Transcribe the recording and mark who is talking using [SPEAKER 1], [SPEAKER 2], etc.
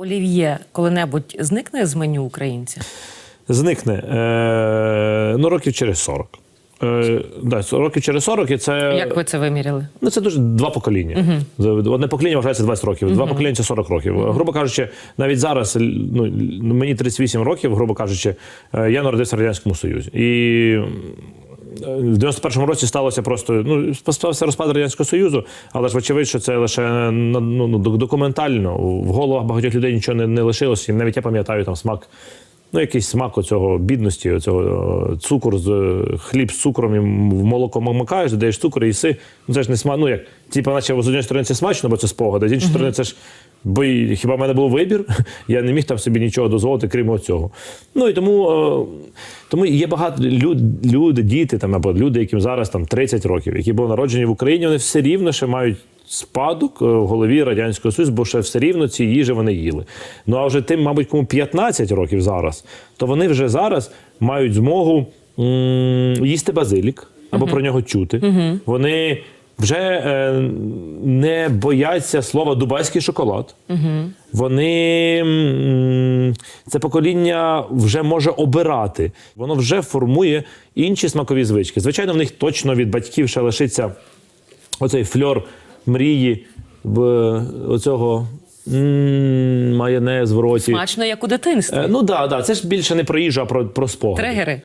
[SPEAKER 1] Олів'є коли-небудь зникне з меню українця?
[SPEAKER 2] Зникне е, ну, років через 40. Е, да, років через 40 і це.
[SPEAKER 1] Як ви це виміряли?
[SPEAKER 2] Ну, це дуже два покоління. Одне покоління вважається 20 років, два покоління це 40 років. Грубо кажучи, навіть зараз ну, мені 38 років, грубо кажучи, е, я народився в Радянському Союзі. І в 91-му році сталося просто ну, стався розпад Радянського Союзу, але ж вочевидь, що це лише ну, ну, документально. В головах багатьох людей нічого не, не лишилося. І навіть я пам'ятаю там смак. Ну, якийсь смак оцього бідності, оцього цукор з е, хліб з цукром і в молоко макаєш, додаєш цукор і їси. Ну це ж не сма... Ну як, типу, наче з однієї сторони це смачно, бо це спогади, з іншої сторони, це ж. Бо і хіба в мене був вибір, я не міг там собі нічого дозволити, крім цього. Ну і тому, е, тому є багато люд, люди, діти там, або люди, яким зараз там 30 років, які були народжені в Україні, вони все рівно ще мають спадок е, в голові Радянського Союзу, бо ще все рівно ці їжі вони їли. Ну а вже тим, мабуть, кому 15 років зараз, то вони вже зараз мають змогу м- їсти базилік або про нього чути. Вони вже е, не бояться слова дубайський шоколад. Вони це покоління вже може обирати. Воно вже формує інші смакові звички. Звичайно, в них точно від батьків ще лишиться оцей фльор мрії в оцього м, майонез в роті.
[SPEAKER 1] Смачно, як у дитинстві.
[SPEAKER 2] Е, Ну так, да, да, це ж більше не про їжу, а про, про спогади.
[SPEAKER 1] Тригери.